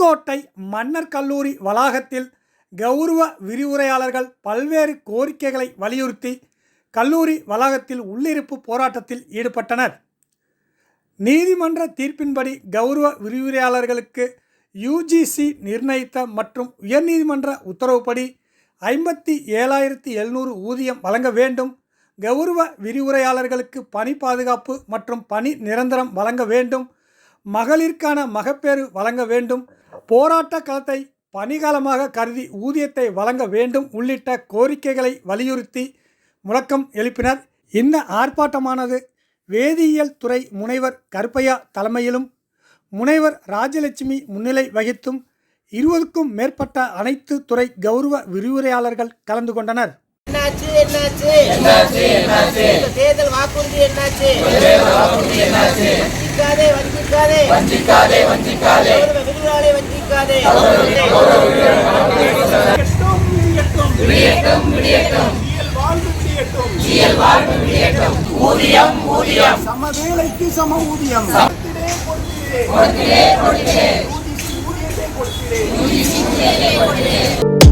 புதுக்கோட்டை மன்னர் கல்லூரி வளாகத்தில் கௌரவ விரிவுரையாளர்கள் பல்வேறு கோரிக்கைகளை வலியுறுத்தி கல்லூரி வளாகத்தில் உள்ளிருப்பு போராட்டத்தில் ஈடுபட்டனர். நீதிமன்ற தீர்ப்பின்படி கௌரவ விரிவுரையாளர்களுக்கு யுஜிசி நிர்ணயித்த மற்றும் உயர்நீதிமன்ற உத்தரவுப்படி ஐம்பத்தி ஏழாயிரத்தி எழுநூறு ஊதியம் வழங்க வேண்டும். கௌரவ விரிவுரையாளர்களுக்கு பணி பாதுகாப்பு மற்றும் பணி நிரந்தரம் வழங்க வேண்டும். மகளிருக்கான மகப்பேறு வழங்க வேண்டும். போராட்ட களத்தை பணிகாலமாக கருதி ஊதியத்தை வழங்க வேண்டும் உள்ளிட்ட கோரிக்கைகளை வலியுறுத்தி முழக்கம் எழுப்பினர். இந்த ஆர்ப்பாட்டமானது வேதியியல் துறை முனைவர் கருப்பையா தலைமையிலும் முனைவர் ராஜலட்சுமி முன்னிலை வகித்தும் இருபதுக்கும் மேற்பட்ட அனைத்து துறை கௌரவ விரிவுரையாளர்கள் கலந்து கொண்டனர். என்னாச்சு என்னாச்சு? என்னாச்சு என்னாச்சு? தேர்தல் வாக்குறுதி என்னாச்சு? என்னாச்சு? வஞ்சிக்காதே வஞ்சிக்காதே. வஞ்சிக்காதே மறுக்காதே எட்டும் எட்டும் விடியட்டும் விடியட்டும் வாழ்வு விடியட்டும் இயல் வாழ்வு விடியட்டும் ஊதியம் ஊதியம் சம வேலைக்கு சம ஊதியம் கொடுத்திலே கொடுத்திலே ஊதியத்தை கொடுத்திலே ஊதியத்தை கொடுத்திலே